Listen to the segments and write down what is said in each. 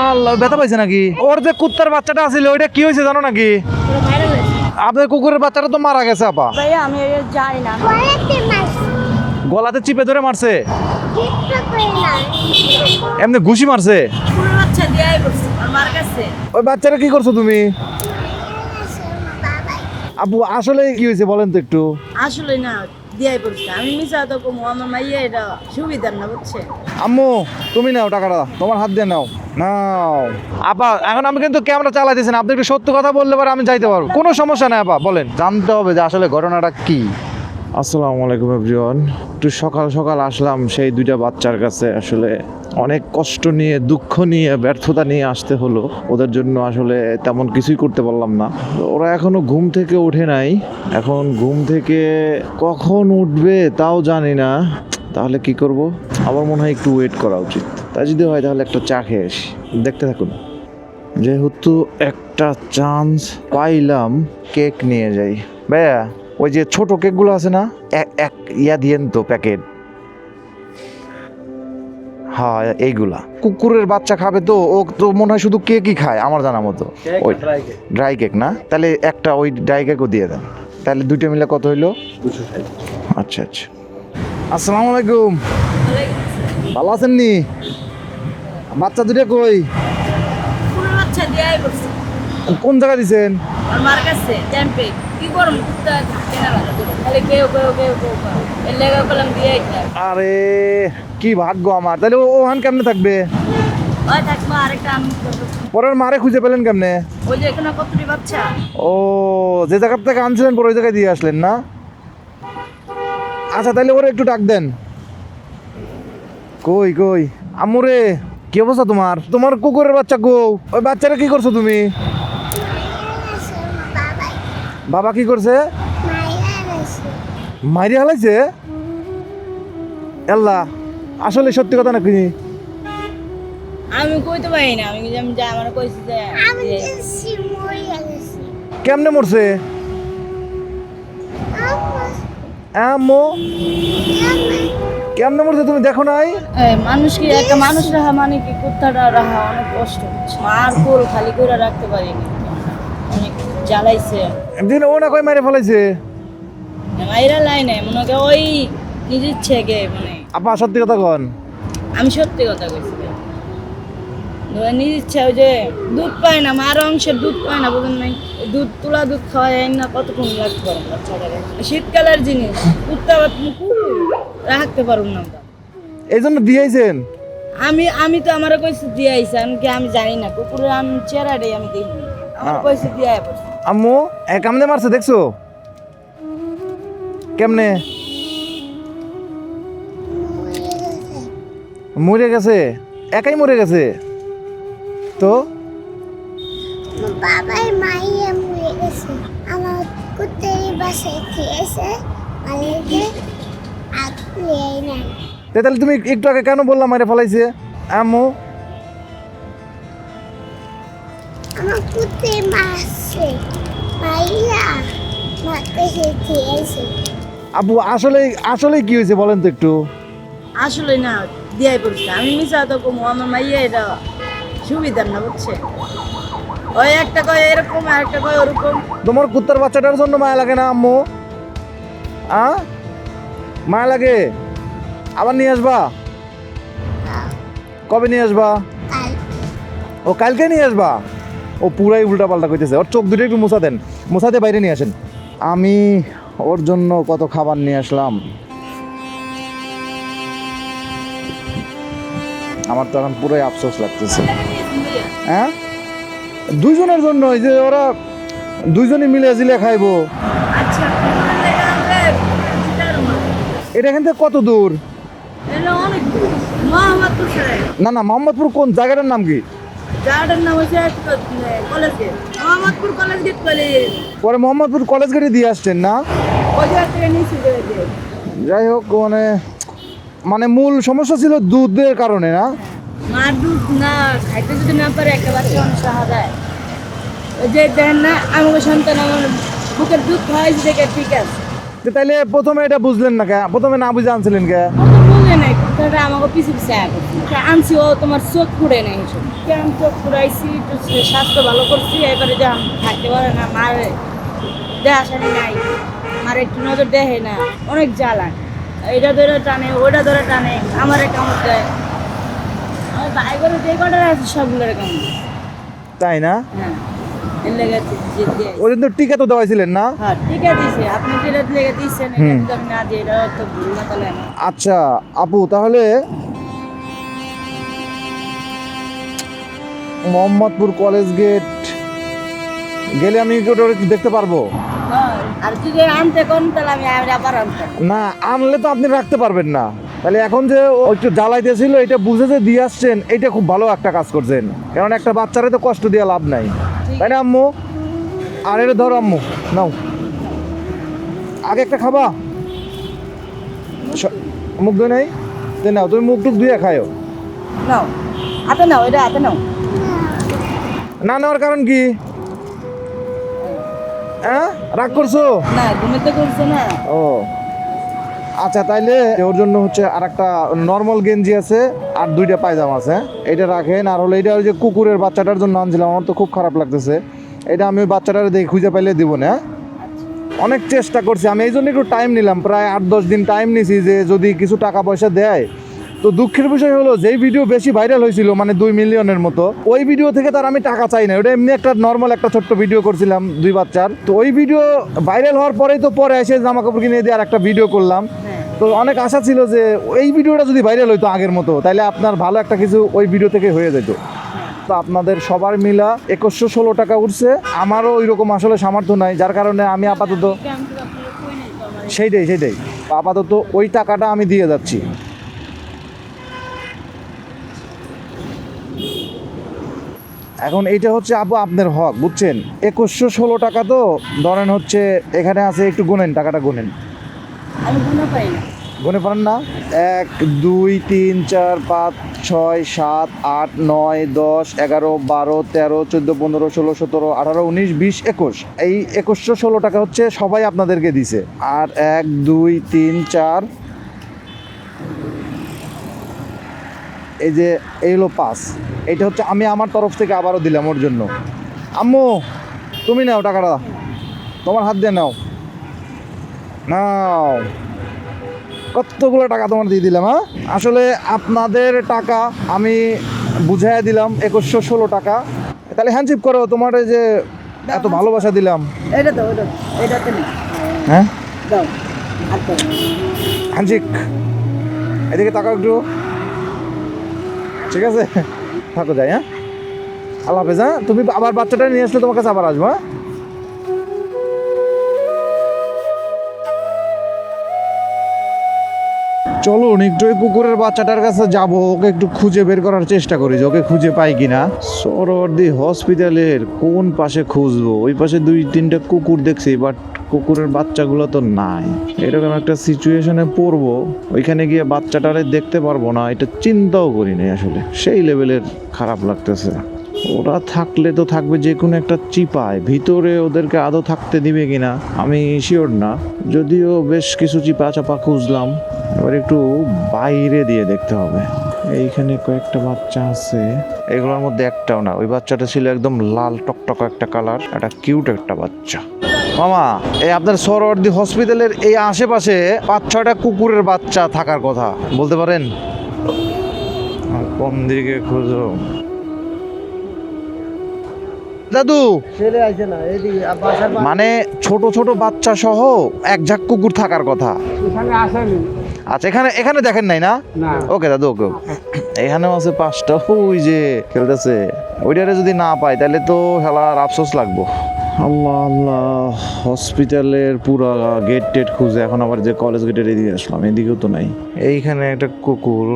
আল্লাহ ব্যথা পাইছে নাকি? ওর যে কুত্তার বাচ্চাটা আছিল ওইটা কি হয়েছে জানো নাকি? আপনার কুকুরের বাচ্চাটা তো মারা গেছে আপা। আমি যাই না। গলাতে চিপে ধরে মারছে? এমনি ঘুষি মারছে? ওই বাচ্চাটা কি করছ তুমি? আপু আসলে কি হয়েছে বলেন তো একটু। আসলে না দিয়াই পড়ছে। আমি মিশা তো কমু, আমার মাইয়া এটা সুবিধার না, বুঝছে? আম্মু, তুমি নাও টাকাটা, তোমার হাত দিয়ে নাও। নাও। আপা, এখন আমি কিন্তু ক্যামেরা চালাইতেছি না, আপনি একটু সত্য কথা বললে পারে আমি যাইতে পারব। কোনো সমস্যা নাই, আপা, বলেন। জানতে হবে যে আসলে ঘটনাটা কি। আসসালামু আলাইকুম এভরিওয়ান। একটু সকাল সকাল আসলাম সেই দুইটা বাচ্চার কাছে। আসলে অনেক কষ্ট নিয়ে, দুঃখ নিয়ে, ব্যর্থতা নিয়ে আসতে হলো। ওদের জন্য আসলে তেমন কিছুই করতে পারলাম না। ওরা এখনও ঘুম থেকে ওঠে নাই। এখন ঘুম থেকে কখন উঠবে তাও জানি না। তাহলে কি করব? আমার মনে হয় একটু ওয়েট করা উচিত। তাই যদি হয় তাহলে একটা চা খেয়ে আসি। দেখতে থাকুন। যেহেতু একটা চান্স পাইলাম কেক নিয়ে যাই। ভাইয়া ওই যে ছোট কেকগুলো আছে না এক এক ইয়া দিয়েন তো প্যাকেট। হ্যাঁ এইগুলা। কুকুরের বাচ্চা খাবে তো ও তো মনে হয় শুধু কেকই খায় আমার জানা মতো। ওই ড্রাই কেক না? তাহলে একটা ওই ড্রাই কেকও দিয়ে দেন। তাহলে দুইটা মিলে কত হইল? আচ্ছা আচ্ছা। আসসালামু আলাইকুম। ভালো আছেন নি? বাচ্চা দুটো কই? কোন জায়গা দিছেন? আমার কাছে চ্যাম্পে কি করম? কুত্তা না খালি কেউ কেউ কেউ কেউ কেউ। এর লেগে করলাম দিয়াই আরে কি ভাগ্য আমার। তাহলে ও কেমনে থাকবে। পরের মারে খুঁজে পেলেন কেমনে? ওই যে এখানে কতটি বাচ্চা? ও যে জায়গা থেকে আনছিলেন পরে ওই জায়গায় দিয়ে আসলেন না? আচ্ছা তাহলে ওরে একটু ডাক দেন। কই কই? আমুরে কি অবস্থা তোমার? তোমার কুকুরের বাচ্চা গো ওই বাচ্চাটা কি করছ তুমি? বাবা কি করছে? মাইরে হালাইছে? আল্লাহ আসলে সত্যি কথা নাকি? আমি কইতে পারি না আমি যেমন যা আমার কইছি যে আমি কেমনে মরছে? আম্মু কেমনে মরছে তুমি দেখো নাই? মানুষ কি একটা মানুষ রাখা মানে কি কুত্তাটা রাখা অনেক কষ্ট। আর কোল খালি করে রাখতে পারিনি। জ্বালাইছে। একদিন ও না কই মারে ফেলাইছে? মাইরা লাইনে মনে করে ওই নিজের ইচ্ছে গে মানে। আপা সত্যি কথা কন। আমি সত্যি কথা কইছি। ইচ্ছা ওই যে দুধ পায় না মার অংশের দুধ পায় না বুঝুন নাই? দুধ তুলা দুধ খাওয়া যায় না কতক্ষণ বাচ্চাটাকে শীতকালের জিনিস রাখতে পারুন না আমরা। এই জন্য দিয়েছেন আমি আমি তো আমার কইছি আমি কি আমি জানি না কুকুরের আমি চেহারাটাই আমি দেখিনি। আম্মু এ কামনে মারছে দেখছ? কেমনে? মরে গেছে। একাই মরে গেছে। তো? বাবাই মাইয়া মরে গেছে। আমার কুত্তারি বাসায় খেয়েছে মালিকে আপনি নাই তাহলে তুমি একটু আগে কেন বললাম মারে ফলাইছে? আম্মু মারছে মাইয়া মাকে সে খেয়েছে আব্বু আসলে আসলে কি হয়েছে বলেন তো একটু? আসলে না দিয়াই পড়ছে আমি মিশা তো কম আমার মাইয়া এটা সুবিধার না বুঝছে ওই একটা কয় এরকম আর একটা কয় ওরকম। তোমার কুত্তার বাচ্চাটার জন্য মায়া লাগে না আম্মু? আ? মায়া লাগে? আবার নিয়ে আসবা? কবে নিয়ে আসবা? ও কালকে নিয়ে আসবা? ও পুরাই উল্টা পাল্টা কইতেছে। ওর চোখ দুটো একটু মোছা দেন। মোছাতে বাইরে নিয়ে আসেন। আমি ওর জন্য কত খাবার নিয়ে আসলাম। আমার তো এখন পুরাই আফসোস লাগতেছে। হ্যাঁ? দুইজনের জন্য ওই যে ওরা দুইজনে মিলে জিলে খাইবো। এটা এখান থেকে কত দূর? না না মোহাম্মদপুর কোন জায়গাটার নাম কি? জায়গাটার নাম হচ্ছে college gate Mohammadpur college gate college পরে মোহাম্মদপুর কলেজ গেটে দিয়ে আসছেন না? ওই জায়গা থেকে। যাই হোক মানে মানে মূল সমস্যা ছিল দুধের কারণে না? মার দুধ না খাইতে যদি না পারে যে দেখেন না আমাকে সন্তান আমার বুকের দুধ খাওয়াইছে দেখে ঠিক আছে। তো তাইলে প্রথমে এটা বুঝলেন না কে? প্রথমে না বুঝে আনছিলেন কে? বুঝে নাই ডাক্তাররা আমাকে পিছু পিছু আয়া করছে আনছি ও তোমার চোখ পুড়ে নেই এসব কেমন চোখ পুড়াইছি একটু স্বাস্থ্য ভালো করছি এবারে যা থাকতে পারে না মার দেখাশানি নাই। মার একটু নজর দেখে না অনেক জ্বালা। এটা ধরে টানে ওটা ধরে টানে আমারে কামড় দেয়। আমার ভাই করে যে কটা আছে সবগুলোর কামড় তাই না? হ্যাঁ। দিন তো টিকা তো দেওয়াইছিলেন না? হ্যাঁ আচ্ছা আপু তাহলে মোহাম্মদপুর কলেজ গেট গেলে আমি দেখতে পারব? হ্যাঁ, আনতাম না আনলে তো আপনি রাখতে পারবেন না। তাহলে এখন যে একটু জ্বালাইতেছিল এটা বুঝে যে দিয়ে আসছেন এটা খুব ভালো একটা কাজ করছেন। কারণ একটা বাচ্চারে তো কষ্ট দিয়ে লাভ নাই। তাই না আম্মু? আর এটা ধরো আম্মু নাও। আগে একটা খাবা। মুখ ধুয়ে নেই? তো নাও তুমি মুখ টুক ধুয়ে খায়ো। নাও। হাতে নাও এটা হাতে নাও। না নেওয়ার কারণ কি? হ্যাঁ? রাগ করছ? না ঘুমিতে করছে না। ও। আচ্ছা তাইলে ওর জন্য হচ্ছে আর একটা নর্মাল গেঞ্জি আছে আর দুইটা পায়জামা আছে? এটা রাখেন, আর হলো এটা ওই যে কুকুরের বাচ্চাটার জন্য আনছিলাম, আমার তো খুব খারাপ লাগতেছে। এটা আমি ওই বাচ্চাটার দেখে খুঁজে পাইলে দিব না হ্যাঁ? অনেক চেষ্টা করছি, আমি এই জন্য একটু টাইম নিলাম, প্রায় আট, দশ দিন টাইম নিছি যে যদি কিছু টাকা পয়সা দেয়। তো দুঃখের বিষয় হলো, যেই ভিডিও বেশি ভাইরাল হয়েছিল মানে দুই মিলিয়নের মতো, ওই ভিডিও থেকে তার আমি টাকা চাই না। ওটা এমনি একটা নর্মাল একটা ছোট্ট ভিডিও করছিলাম দুই বাচ্চার। তো ওই ভিডিও ভাইরাল হওয়ার পরেই তো পরে এসে জামা কাপড় কিনে দিয়ে আর একটা ভিডিও করলাম। তো অনেক আশা ছিল যে এই ভিডিওটা যদি ভাইরাল হইতো আগের মতো তাহলে আপনার ভালো একটা কিছু ওই ভিডিও থেকে হয়ে যেত। তো আপনাদের সবার মিলা একুশশো ষোলো টাকা উঠছে। আমারও ওই রকম আসলে সামর্থ্য নাই, যার কারণে আমি আপাতত সেইটাই সেইটাই। আপাতত ওই টাকাটা আমি দিয়ে যাচ্ছি। এখন এইটা হচ্ছে আপু আপনার হক, বুঝছেন? একুশশো ষোলো টাকা তো, ধরেন হচ্ছে এখানে আছে একটু গুনেন, টাকাটা গুনেন। গুনে পারেন না? এক, দুই, তিন, চার, পাঁচ, ছয়, সাত, আট, নয়, দশ, এগারো, বারো, তেরো, চোদ্দ, পনেরো, ষোলো, সতেরো, আঠারো, উনিশ, বিশ, একুশ। এই একুশশো ষোলো টাকা হচ্ছে সবাই আপনাদেরকে দিছে। আর এক, দুই, তিন, চার, এই যে এই হলো পাঁচ। এইটা হচ্ছে আমি আমার তরফ থেকে আবারও দিলাম ওর জন্য। আম্মু, তুমি নাও টাকাটা। তোমার হাত দিয়ে নাও। নাও। কতগুলো টাকা তোমার দিয়ে দিলাম হ্যাঁ? আসলে আপনাদের টাকা আমি বুঝাই দিলাম একুশশো ষোলো টাকা। তাহলে হ্যান্ডশিপ করো তোমার এই যে এত ভালোবাসা দিলাম। এটা হ্যাঁ? দাও দাও হ্যান্ডশিক এদিকে তাকাও একটু। ঠিক আছে? থাকো যাই হ্যাঁ? আল্লাহ হাফেজ হ্যাঁ? তুমি আবার বাচ্চাটা নিয়ে আসলে তোমার কাছে আবার আসব হ্যাঁ? চলুন একটু ওই কুকুরের বাচ্চাটার কাছে যাব, ওকে একটু খুঁজে বের করার চেষ্টা করি যে ওকে খুঁজে পাই কিনা। সরওয়ার্দি হসপিটালের কোন পাশে খুঁজবো? ওই পাশে দুই তিনটা কুকুর দেখছি বাট কুকুরের বাচ্চাগুলো তো নাই। এরকম একটা সিচুয়েশনে পড়ব, ওইখানে গিয়ে বাচ্চাটারে দেখতে পারব না, এটা চিন্তাও করিনি আসলে। সেই লেভেলের খারাপ লাগতেছে। ওরা থাকলে তো থাকবে যে কোনো একটা চিপায়। ভিতরে ওদেরকে আদৌ থাকতে দিবে কিনা, আমি শিওর না। যদিও বেশ কিছু চিপা চাপা খুঁজলাম। এবার একটু বাইরে দিয়ে দেখতে হবে। এইখানে কয়েকটা বাচ্চা আছে। এগুলোর মধ্যে একটাও না, ওই বাচ্চাটা ছিল একদম লাল টকটক একটা কালার একটা কিউট একটা বাচ্চা। মামা, এই আপনার সরওয়ার্দি হসপিটালের এই আশেপাশে পাঁচ, ছয়টা কুকুরের বাচ্চা থাকার কথা, বলতে পারেন? কোন দিকে খুঁজো দাদু? মানে ছোট ছোট বাচ্চা সহ এক ঝাঁক কুকুর থাকার কথা? আচ্ছা এখানে এখানে দেখেন নাই না? ওকে দাদু ওকে। এখানেও আছে পাঁচটা ওই যে খেলতেছে। ওইটারে যদি না পাই তাহলে তো খেলার আফসোস লাগবো। আল্লাহ আল্লাহ হসপিটালের পুরা গেট টেট খুঁজে এখন আবার যে কলেজ গেটের এদিকে আসলাম এদিকেও তো নাই। এইখানে একটা কুকুর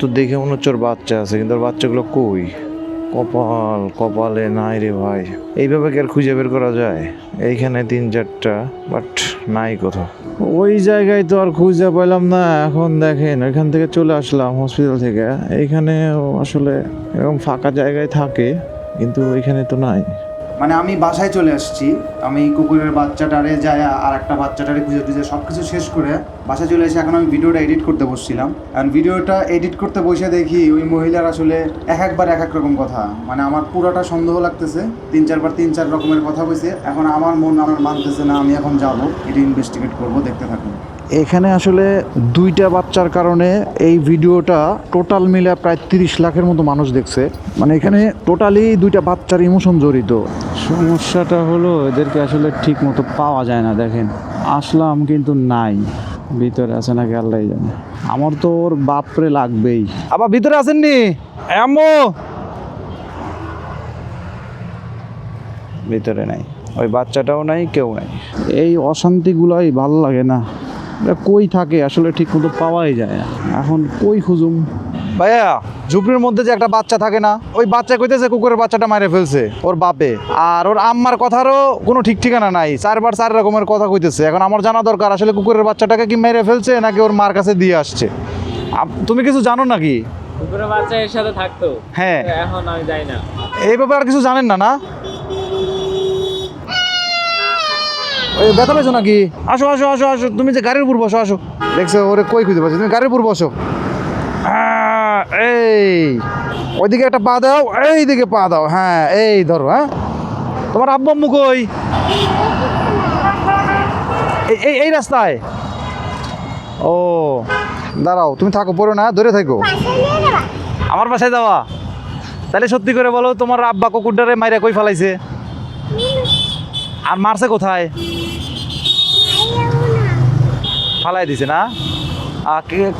তো দেখে মনে হচ্ছে ওর বাচ্চা আছে কিন্তু ওর বাচ্চাগুলো কই? কপাল, কপালে নাই রে ভাই। এইভাবে কি আর খুঁজে বের করা যায়? এইখানে তিন চারটা বাট নাই কোথাও। ওই জায়গায় তো আর খুঁজে পাইলাম না, এখন দেখেন, ওইখান থেকে চলে আসলাম হসপিটাল থেকে। এইখানে আসলে এরকম ফাঁকা জায়গায় থাকে, কিন্তু ওইখানে তো নাই। মানে আমি বাসায় চলে আসছি। আমি কুকুরের বাচ্চাটারে যায় আর একটা বাচ্চাটারে খুঁজে টুজে সব কিছু শেষ করে বাসায় চলে এসে এখন আমি ভিডিওটা এডিট করতে বসছিলাম। আর ভিডিওটা এডিট করতে বসে দেখি ওই মহিলার আসলে এক একবার এক এক রকম কথা। মানে আমার পুরোটা সন্দেহ লাগতেছে, তিন চারবার তিন চার রকমের কথা বলছে। এখন আমার মন আমার মানতেছে না, আমি এখন যাব। এটা ইনভেস্টিগেট করব, দেখতে থাকুন। এখানে আসলে দুইটা বাচ্চার কারণে এই ভিডিওটা টোটাল মিলে প্রায় তিরিশ লাখের মতো মানুষ দেখছে। মানে এখানে টোটালি দুইটা বাচ্চার ইমোশন জড়িত। সমস্যাটা হলো এদেরকে আসলে ঠিক মতো পাওয়া যায় না দেখেন। আসলাম কিন্তু নাই। ভিতরে আছে নাকি আল্লাহ জানে। আমার তো ওর বাপরে লাগবেই। আবার ভিতরে আসেননি? এমো ভিতরে নাই। ওই বাচ্চাটাও নাই কেউ নাই। এই অশান্তিগুলাই ভালো লাগে না। কই থাকে? আসলে ঠিক মতো পাওয়াই যায় না। এখন কই খুঁজুম? ভাইয়া ঝুপড়ির মধ্যে যে একটা বাচ্চা থাকে না ওই বাচ্চা কইতেছে কুকুরের বাচ্চাটা মারে ফেলছে ওর বাপে। আর ওর আম্মার কথারও কোনো ঠিক ঠিকানা নাই। চারবার চার রকমের কথা কইতেছে। এখন আমার জানা দরকার আসলে কুকুরের বাচ্চাটাকে কি মেরে ফেলছে নাকি ওর মার কাছে দিয়ে আসছে? তুমি কিছু জানো নাকি? কুকুরের বাচ্চা এর সাথে থাকতো। হ্যাঁ। এখন আমি যাই না। এই ব্যাপারে আর কিছু জানেন না না ওই ব্যথা পেয়েছ নাকি? আসো আসো আসো আসো। তুমি যে গাড়ির উপর বসো আসো। দেখছ ওরে কই খুঁজে পাচ্ছি তুমি গাড়ির উপর বসো। আহ, এই। ওইদিকে একটা পা দাও এই দিকে পা দাও। হ্যাঁ এই ধরো হ্যাঁ। তোমার আব্বু আম্মু কই? এই এই এই রাস্তায়? ও দাঁড়াও তুমি থাকো পড়ো না ধরে থাকো। আমার বাসায় যাওয়া। তাহলে সত্যি করে বলো তোমার আব্বা কুকুরটারে মাইরা কই ফেলাইছে? আর মারছে কোথায়? ফালাই দিছে না?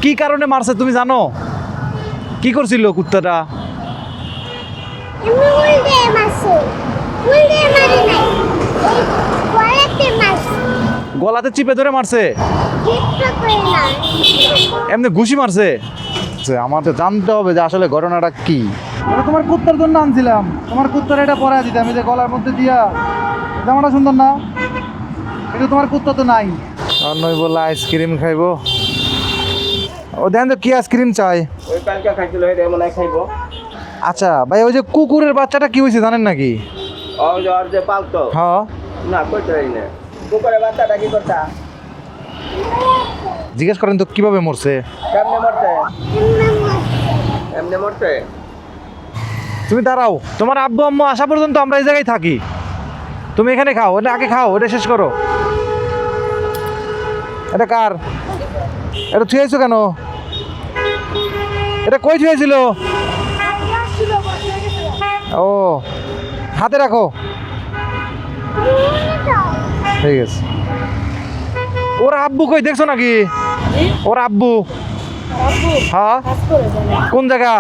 কি- কারণে মারছে তুমি জানো? কি করছিল কুত্তাটা? গলাতে চিপে ধরে মারছে? এমনি ঘুষি মারছে? আমার তো জানতে হবে যে আসলে ঘটনাটা কি। তোমার কুত্তার জন্য আনছিলাম। তোমার কুত্তার এটা পরাই দিতাম এই যে গলার মধ্যে দিয়া জামাটা সুন্দর না? কিন্তু তোমার কুত্তা তো নাই। আর নই বললে আইসক্রিম খাইবো। ও দেন তো কি আইসক্রিম চাই? ওই কালকে খাইছিল এটা মনে খাইবো। আচ্ছা ভাই ওই যে কুকুরের বাচ্চাটা কি হয়েছে জানেন নাকি? ও যে আর যে পালতো। হ্যাঁ। না কইতে পারি না। কুকুরের বাচ্চাটা কি করতা জিজ্ঞেস করেন তো কীভাবে মরছে? কেমনে মরতে এমনি মারছে? এমনি মরতে তুমি দাঁড়াও তোমার আব্বু আম্মু আসা পর্যন্ত আমরা এই জায়গায় থাকি। তুমি এখানে খাও এটা আগে খাও এটা শেষ করো। এটা কার? এটা থুয়েছো কেন? এটা কই থুয়েছিল ও হাতে রাখো। ঠিক আছে। ওর আব্বু কই দেখছ নাকি? ওর আব্বু। হ্যাঁ? কোন জায়গা?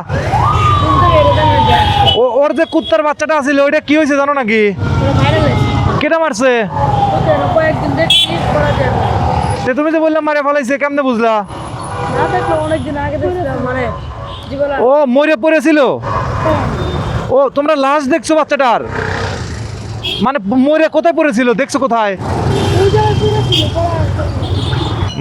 ওর যে কুত্তার বাচ্চাটা আছিল ওইটা কি হয়েছে জানো নাকি? কেটা মারছে? তে তুমি তো বললাম মারে ফলাইছে কেমনে বুঝলা? অনেকদিন আগে মানে ও মরে পড়েছিল? ও তোমরা লাশ দেখছ বাচ্চাটার? মানে মরে কোথায় পড়েছিল? দেখছ কোথায়?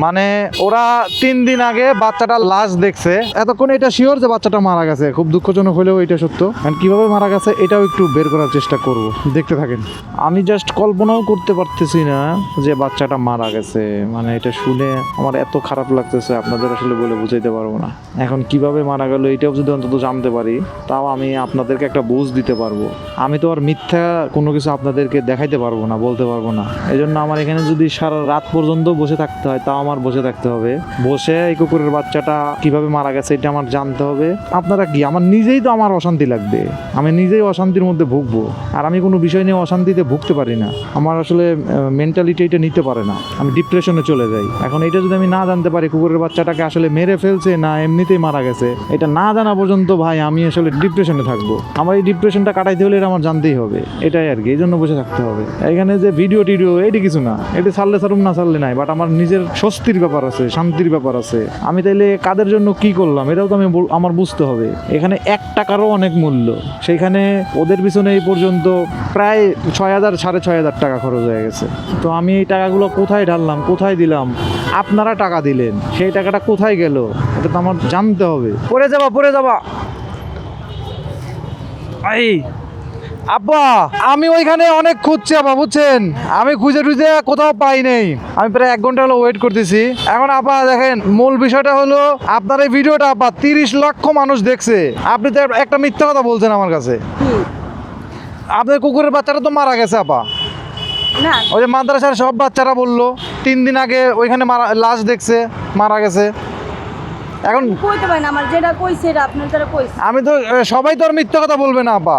মানে ওরা তিন দিন আগে বাচ্চাটা লাশ দেখছে। এতক্ষণ এটা শিওর যে বাচ্চাটা মারা গেছে। খুব দুঃখজনক হলেও এটা সত্য। কীভাবে মারা গেছে, এটাও একটু বের করার চেষ্টা করব। দেখতে থাকেন। আমি জাস্ট কল্পনাও করতে পারতেছি না যে বাচ্চাটা মারা গেছে। মানে এটা শুনে আমার এত খারাপ লাগতেছে, আপনাদের আসলে বলে বুঝাইতে পারব না। এখন কীভাবে মারা গেল, এটাও যদি অন্তত জানতে পারি, তাও আমি আপনাদেরকে একটা বুঝ দিতে পারব। আমি তো আর মিথ্যা কোনো কিছু আপনাদেরকে দেখাইতে পারব না, বলতে পারব না। এই জন্য আমার এখানে যদি সারা রাত পর্যন্ত বসে থাকতে হয়, তাও আমার বসে থাকতে হবে। বসে এই কুকুরের বাচ্চাটা কীভাবে মারা গেছে এটা আমার জানতে হবে। আপনারা কি? আমার নিজেই তো আমার অশান্তি লাগবে। আমি নিজেই অশান্তির মধ্যে ভুগবো। আর আমি কোনো বিষয় নিয়ে অশান্তিতে ভুগতে পারি না। আমার আসলে মেন্টালিটি এটা নিতে পারে না। আমি ডিপ্রেশনে চলে যাই। এখন এটা যদি আমি না জানতে পারি, কুকুরের বাচ্চাটাকে আসলে মেরে ফেলছে না এমনিতেই মারা গেছে, এটা না জানা পর্যন্ত ভাই আমি আসলে ডিপ্রেশনে থাকব। আমার এই ডিপ্রেশনটা কাটাইতে হলে এটা আমার জানতেই হবে। এটাই আর কি, এই জন্য বসে থাকতে হবে। এখানে যে ভিডিও টিডিও এটি কিছু না। এটি ছাড়লে ছাড়ুম না ছাড়লে নাই বাট আমার নিজের স্বস্তির ব্যাপার আছে, শান্তির ব্যাপার আছে। আমি তাইলে কাদের জন্য কি করলাম, এটাও তো আমি আমার বুঝতে হবে। এখানে এক টাকারও অনেক মূল্য। সেইখানে ওদের পিছনে এই পর্যন্ত প্রায় ছয় হাজার, সাড়ে ছয় হাজার টাকা খরচ হয়ে গেছে। তো আমি এই টাকাগুলো কোথায় ঢাললাম, কোথায় দিলাম? আপনারা টাকা দিলেন, সেই টাকাটা কোথায় গেল? এটা তো আমার জানতে হবে। পড়ে যাবা পড়ে যাবা। এই আব্বা আমি ওইখানে অনেক খুঁজছি আব্বা বুঝছেন? আমি খুঁজে টুজে কোথাও পাই নেই। আমি প্রায় এক ঘণ্টা হলো ওয়েট করতেছি। এখন আব্বা দেখেন মূল বিষয়টা হলো আপনার এই ভিডিওটা আব্বা তিরিশ লক্ষ মানুষ দেখছে। আপনি তো একটা মিথ্যা কথা বলছেন আমার কাছে। আপনার কুকুরের বাচ্চাটা তো মারা গেছে আপা ওই যে মাদ্রাসার সব বাচ্চারা বলল তিন দিন আগে ওইখানে মারা লাশ দেখছে মারা গেছে। এখন কইতে পারেন আমার যেটা কইছে এটা আপনার তারা কইছে। আমি তো সবাই তো আর মিথ্যা কথা বলবে না আপা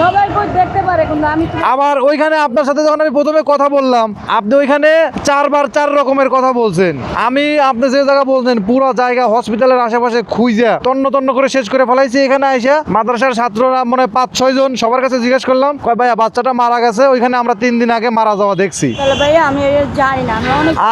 সবাই কই দেখতে পারে কিন্তু আমি আবার ওইখানে আপনার সাথে যখন আমি প্রথমে কথা বললাম আপনি ওইখানে চারবার চার রকমের কথা বলছেন। আমি আপনি যে জায়গা বলছেন পুরো জায়গা হসপিটালের আশেপাশে খুঁজা তন্ন তন্ন করে শেষ করে ফেলাইছি। এখানে আইসা মাদ্রাসার ছাত্ররা মনে পাঁচ ছয় জন সবার কাছে জিজ্ঞেস করলাম কয় ভাইয়া বাচ্চাটা মারা গেছে ওইখানে আমরা তিন দিন আগে মারা যাওয়া দেখছি। ভাইয়া আমি জানি না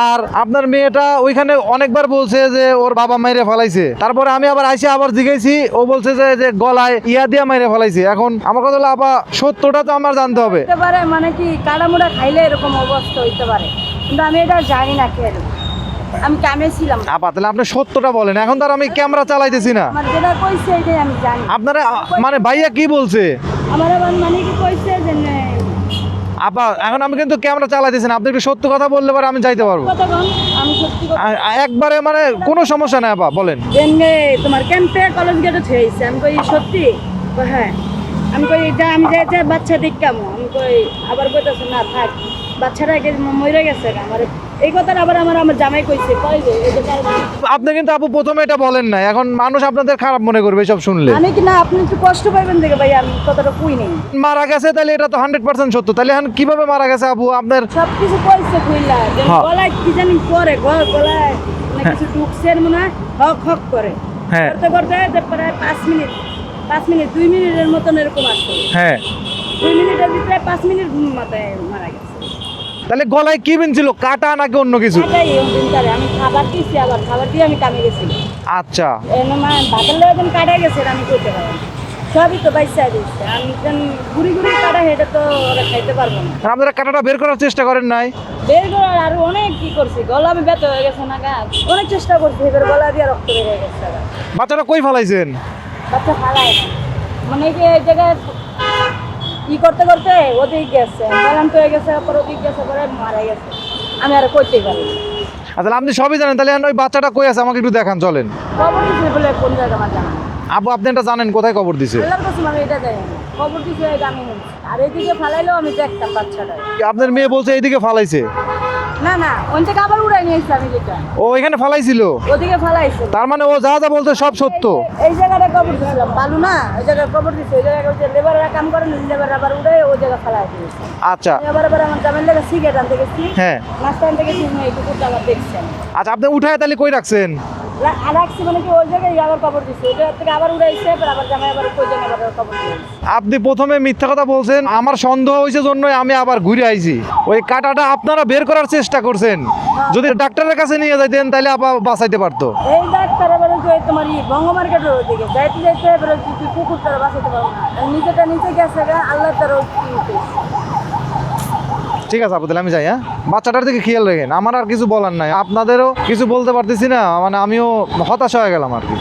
আর আপনার মেয়েটা ওইখানে অনেকবার বলছে যে ওর বাবা মাইরে ফেলাইছে। তারপরে আমি আবার আইসে আবার জিজ্ঞেসি ও বলছে যে যে গলায় ইয়া দিয়া মাইরে ফেলাইছে। এখন আমার কথা আপা সত্যটা তো আমার জানতে হবে। হতে পারে মানে কি কাটামোড়া খাইলে এরকম অবস্থা হইতে পারে। কিন্তু আমি এটা জানি না কেন। আমি কামে ছিলাম। আপা তাহলে আপনি সত্যটা বলেন এখন তো আর আমি ক্যামেরা চালাইতেছি না। আমার যেটা কইছে এটাই আমি জানি। আপনারা মানে ভাইয়া কি বলছে? আমার আবার মানে কি কইছে যে নে, আপা এখন আমি কিন্তু ক্যামেরা চালাইতেছি না আপনি একটু সত্য কথা বললে পরে আমি যাইতে পারব। কথা বল আমি সত্যি কথা আ- আ- একবারে মানে কোনো সমস্যা নাই আপা বলেন। জেনে তোমার ক্যাম্পে কলেজ গেটে থইছে আমি কই সত্যি? কই হ্যাঁ। আমি কই এটা আমি যাই যে বাচ্চা দিক কেমন আমি কই আবার কইতাছে না থাক বাচ্চাটা আগে মরে গেছে আমার এই কথাটা আবার আমার আমার জামাই কইছে কই যে যে আপনি কিন্তু আপু প্রথমে এটা বলেন না এখন মানুষ আপনাদের খারাপ মনে করবে সব শুনলে। আমি কি না আপনি একটু কষ্ট পাইবেন দেখে ভাই আমি কথাটা কই নেই। মারা গেছে তাহলে এটা তো হান্ড্রেড পার্সেন্ট সত্য। তাহলে এখন কীভাবে মারা গেছে আপু? আপনার সব কিছু কইছে কইলা যে হ্যাঁ। গলায় কি জানি করে গলা গলায় মানে কিছু ঢুকছে মনে হক হক করে। হ্যাঁ। করতে করতে যে প্রায় পাঁচ মিনিট। পাঁচ মিনিট দুই মিনিটের মতন এরকম আসছে হ্যাঁ। দুই মিনিটের ভিতরে পাঁচ মিনিট মাথায় মারা গেছে। তাহলে গলায় কি ছিল কাটা নাকি অন্য কিছু? এই দিনটারে আমি খাবার দিছি আবার খাবার দিয়ে আমি কামে গেছি। আচ্ছা। এনে মা ভাতের লোক কাটা গেছে আমি করতে পারব সবই তো বাইসা দিচ্ছে। আমি যখন ঘুরি ঘুরি কাটা হেঁটে তো ওরা খাইতে পারব না। আপনারা কাটাটা বের করার চেষ্টা করেন নাই? বের করার আর অনেক কি করছি। গলা আমি ব্যথা হয়ে গেছে না গা? অনেক চেষ্টা করছি এবার গলা দিয়ে রক্ত বের হয়ে গেছে। বাচ্চাটা কই ফেলাইছেন? বাচ্চা ফালায় না। মানে কি এই জায়গায় ই করতে করতে ওদিক গেছে হয়ে গেছে পর ওদিক গেছে পরে মারা গেছে। আমি আর করতে পারি। আচ্ছা আপনি সবই জানেন তাহলে ওই বাচ্চাটা কই আছে? আমাকে একটু দেখান চলেন। খবর দিছে বলে কোন জায়গা আমার জানা। আপু আপনি এটা জানেন কোথায় খবর দিছে? খবর দিছে আমি আর এদিকে ফালাইলেও আমি দেখতাম বাচ্চাটা। আপনার মেয়ে বলছে এইদিকে ফালাইছে। না না ওন থেকে আবার উড়াই নিয়ে আসছে আমি যেটা ও এখানে ফালাইছিল? ওদিকে ফালাইছে। তার মানে ও যা যা বলছে সব সত্য? এই জায়গাটা কবর দিছিলাম বালু না ওই জায়গায় কবর দিছে ওই জায়গায় যে লেবাররা কাম করে লেবার আবার উড়ে ওই জায়গা ফালাই দিয়েছে। আচ্ছা। আবার আবার আমার জামের লাগা সিগারেট আনতে গেছি। হ্যাঁ। নাস্তা আনতে গেছি এই কুকুরটা আবার দেখছেন। আচ্ছা আপনি উঠায় তাহলে কই রাখছেন? আবার আবার আবার আবার আবার আপনি প্রথমে মিথ্যা কথা বলছেন আমার সন্দেহ হয়েছে জন্যই আমি আবার ঘুরে আইছি। ওই কাটাটা আপনারা বের করার চেষ্টা করছেন। যদি ডাক্তারের কাছে নিয়ে যাইতেন তাহলে আপা বাঁচাইতে পারতো। এই ডাক্তার এবার তোমার ই বঙ্গ মার্কেটের ওদিকে যাইতে যাইতে এবার ওই তুই পারব না। নিজেটা নিচে গেছে আল্লাহ তার। ঠিক আছে আপু, তাহলে আমি যাই হ্যাঁ? বাচ্চাটার দিকে খেয়াল রেখেন, আমার আর কিছু বলার নাই। আপনাদেরও কিছু বলতে পারতেছি না মানে আমিও হতাশ হয়ে গেলাম আর কি।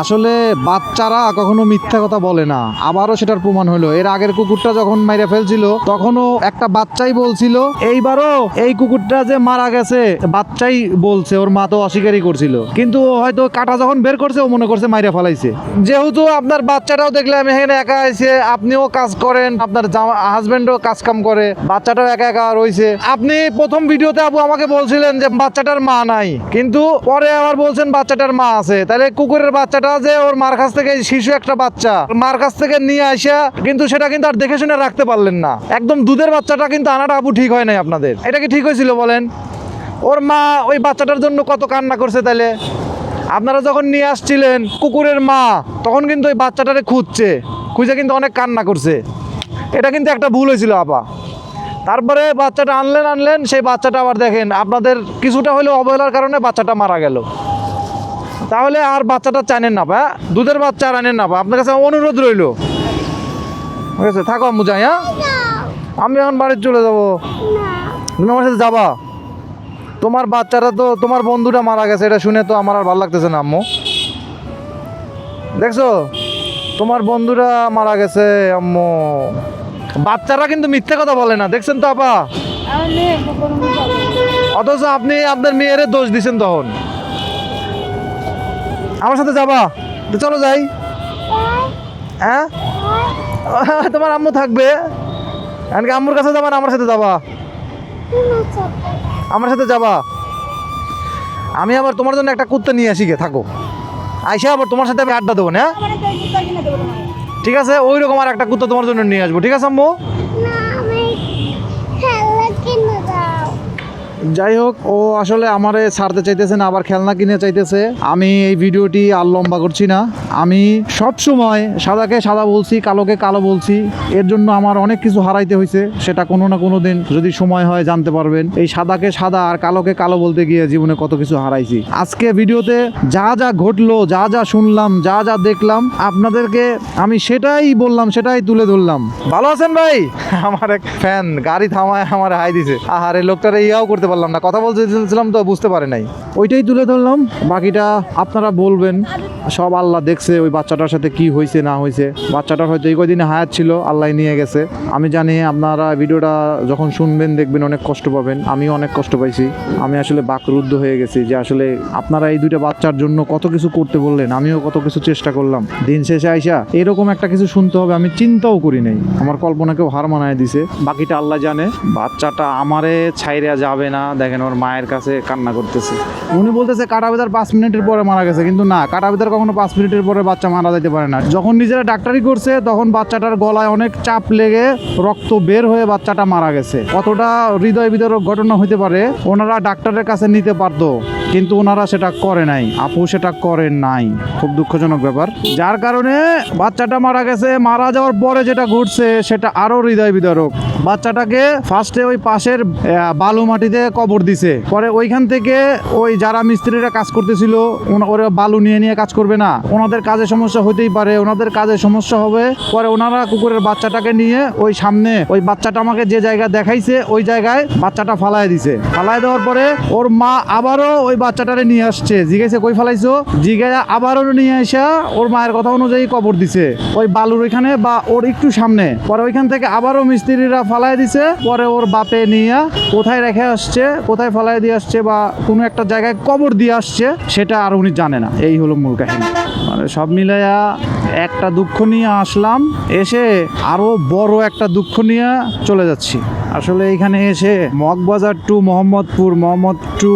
আসলে বাচ্চারা কখনো মিথ্যা কথা বলে না। আবারও সেটার প্রমাণ হলো। এর আগের কুকুরটা যখন মাইরা ফেলছিল, তখনও একটা বাচ্চাই বলছিল, এইবারও এই কুকুরটা যে মারা গেছে, বাচ্চাই বলছে, ওর মা তো অস্বীকারই করছিল। কিন্তু হয়তো কাটা যখন বের করছে, ও মনে করছে মাইরা ফেলাইছে। যেহেতু আপনার বাচ্চাটাও দেখলে আমি এখানে একা আইছে, আপনিও কাজ করেন, আপনার হাজবেন্ডও কাজ কাম করে, বাচ্চাটাও একা একা রয়েছে আপনি প্রথম ভিডিওতে আপু আমাকে বলছিলেন যে বাচ্চাটার মা নাই। কিন্তু পরে আবার বলছেন বাচ্চাটার মা আছে। তাহলে কুকুরের বাচ্চাটা যে ওর মার কাছ থেকে শিশু একটা বাচ্চা, মার কাছ থেকে নিয়ে আসা, কিন্তু সেটা কিন্তু আর দেখে শুনে রাখতে পারলেন না। একদম দুধের বাচ্চাটা কিন্তু আনাটা আপু ঠিক হয় নাই আপনাদের। এটা কি ঠিক হয়েছিল বলেন? ওর মা ওই বাচ্চাটার জন্য কত কান্না করছে তাহলে আপনারা যখন নিয়ে আসছিলেন কুকুরের মা, তখন কিন্তু ওই বাচ্চাটারে খুঁজছে, খুঁজে কিন্তু অনেক কান্না করছে। এটা কিন্তু একটা ভুল হয়েছিল আপা। তারপরে বাচ্চাটা আনলেন আনলেন, সেই বাচ্চাটা আবার দেখেন, আপনাদের কিছুটা হলেও অবহেলার কারণে বাচ্চাটা মারা গেল। তাহলে আর বাচ্চাটা চানেন না হ্যাঁ? দুধের বাচ্চা আর আনেন না পা আপনার কাছে অনুরোধ রইল। ঠিক আছে থাকো আম্মু যাই হ্যাঁ? আমি এখন বাড়ি চলে যাব। তুমি আমার সাথে যাবা? তোমার বাচ্চারা তো তোমার বন্ধুটা মারা গেছে এটা শুনে তো আমার আর ভালো লাগতেছে না আম্মু। দেখছ? তোমার বন্ধুরা মারা গেছে আম্মু। বাচ্চারা কিন্তু মিথ্যে কথা বলে না দেখছেন তো আপা। অথচ আপনি আপনার মেয়েরে দোষ দিছেন তখন। আমার সাথে যাবা? তো চলো যাই। হ্যাঁ? তোমার আম্মু থাকবে। এমনকি আম্মুর কাছে যাবা না আমার সাথে যাবা? আমার সাথে যাবা। আমি আবার তোমার জন্য একটা কুত্তা নিয়ে আসি গে থাকো। আইসা আবার তোমার সাথে আমি আড্ডা দেবো না হ্যাঁ? ঠিক আছে? ওই রকম আর একটা কুত্তা তোমার জন্য নিয়ে আসব। ঠিক আছে আম্মু না আমি খেলা কিনে দাও যাই হোক, ও আসলে আমারে ছাড়তে চাইতেছে না, আবার খেলনা কিনে চাইতেছে। আমি এই ভিডিওটি আর লম্বা করছি না। আমি সব সময় সাদাকে সাদা বলছি, কালোকে কালো বলছি। এর জন্য আমার অনেক কিছু হারাইতে হয়েছে সেটা কোনো না কোনো দিন যদি সময় হয় জানতে পারবেন। এই সাদাকে সাদা আর কালোকে কালো বলতে গিয়ে জীবনে কত কিছু হারাইছি। আজকে ভিডিওতে যা যা ঘটলো, যা যা শুনলাম, যা যা দেখলাম, আপনাদেরকে আমি সেটাই বললাম, সেটাই তুলে ধরলাম। ভালো আছেন ভাই? আমার এক ফ্যান গাড়ি থামায় আমার হাই দিছে। আহারে, লোকটারে ইয়াও করতে পারলাম না। কথা বলতে বলতেছিলাম তো বুঝতে পারে নাই। ওইটাই তুলে ধরলাম। বাকিটা আপনারা বলবেন। সব আল্লাহ দেখছে ওই বাচ্চাটার সাথে কি হয়েছে না হয়েছে বাচ্চাটার হয়তো এই কদিনে হায়াত ছিল, আল্লাহ নিয়ে গেছে। আমি জানি আপনারা ভিডিওটা যখন শুনবেন, দেখবেন অনেক কষ্ট পাবেন। আমিও অনেক কষ্ট পাইছি। আমি আসলে বাকরুদ্ধ হয়ে গেছি যে আসলে আপনারা এই দুইটা বাচ্চার জন্য কত কিছু করতে বললেন, আমিও কত কিছু চেষ্টা করলাম। দিন শেষে আইসা এরকম একটা কিছু শুনতে হবে, আমি চিন্তাও করি নাই। আমার কল্পনাকেও হার মানায় দিছে। বাকিটা আল্লাহ জানে। বাচ্চাটা আমারে ছাইরা যাবে না। দেখেন ওর মায়ের কাছে কান্না করতেছে। উনি বলতেছে কাটা বেদার পাঁচ মিনিটের পরে মারা গেছে, কিন্তু না কাটা বেদার কখনো পাঁচ মিনিটের পরে বাচ্চা মারা যেতে পারে না। যখন নিজেরা ডাক্তারি করছে, তখন বাচ্চাটার গলায় অনেক চাপ লেগে রক্ত বের হয়ে বাচ্চাটা মারা গেছে। কতটা হৃদয় বিদারক ঘটনা হতে পারে, ওনারা ডাক্তারের কাছে নিতে পারতো, কিন্তু ওনারা সেটা করে নাই। আপু সেটা করে নাই। খুব দুঃখজনক ব্যাপার। যার কারণে বাচ্চাটা মারা গেছে, মারা যাওয়ার পরে যেটা ঘটছে, সেটা আরও হৃদয় বিদারক। বাচ্চাটাকে ফার্স্টে ওই পাশের বালু মাটিতে কবর দিছে। পরে ওইখান থেকে ওই যারা মিস্ত্রিরা কাজ করতেছিল ওরা বালু নিয়ে নিয়ে কাজ করবে না। ওনাদের কাজে সমস্যা হতেই পারে, ওনাদের কাজে সমস্যা হবে। পরে ওনারা কুকুরের বাচ্চাটাকে নিয়ে ওই সামনে, ওই বাচ্চাটা আমাকে যে জায়গা দেখাইছে, ওই জায়গায় বাচ্চাটা ফালায় দিছে। ফালায় দেওয়ার পরে ওর মা আবারও ওই বাচ্চাটারে নিয়ে আসছে। জিজ্ঞাসা, কই ফালাইছো? জিজ্ঞাসা আবারও নিয়ে আসা ওর মায়ের কথা অনুযায়ী কবর দিছে। ওই বালুর ওইখানে বা ওর একটু সামনে। পরে ওইখান থেকে আবারও মিস্ত্রিরা ফালায় দিছে। পরে ওর বাপে নিয়ে কোথায় রেখে আসছে কোথায় ফলাই দিয়ে আসছে বা কোনো একটা জায়গায় কবর দিয়ে আসছে, সেটা আর উনি জানে না। এই হলো মূল কাহিনী। মানে সব মিলাইয়া একটা দুঃখ নিয়ে আসলাম, এসে আরও বড় একটা দুঃখ নিয়ে চলে যাচ্ছি। আসলে এখানে এসে Moghbazar to Mohammadpur, Mohammad to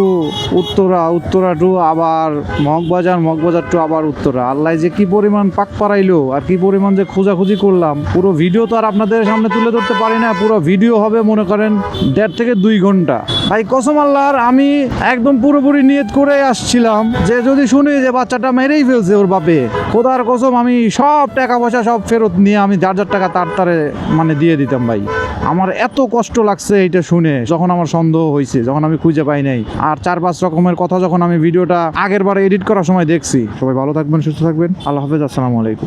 Uttara Uttara to আবার মগবাজার মগবাজার টু আবার উত্তরা। আল্লাহ যে কি পরিমাণ পাক পারাইলো আর কি পরিমাণ যে খোঁজাখুঁজি করলাম, পুরো ভিডিও তো আর আপনাদের সামনে তুলে ধরতে পারি না, পুরো ভিডিও হবে মনে করেন দেড় থেকে দুই ঘণ্টা। ভাই, কসম আল্লাহর, আমি একদম পুরোপুরি নিয়ত করে আসছিলাম যে যদি শুনি যে বাচ্চাটা মেরেই ফেলছে ওর বাপে। খোদার কসম, আমি সব টাকা পয়সা সব ফেরত নিয়ে আমি যার যার টাকা তার তারে মানে দিয়ে দিতাম ভাই। আমার এত কষ্ট লাগছে এটা শুনে, যখন আমার সন্দেহ হয়েছে যখন আমি খুঁজে পাই নাই। আর চার পাঁচ রকমের কথা যখন আমি ভিডিওটা আগের বারে এডিট করার সময় দেখছি। সবাই ভালো থাকবেন, সুস্থ থাকবেন। আল্লাহ হাফেজ, আসসালামু আলাইকুম।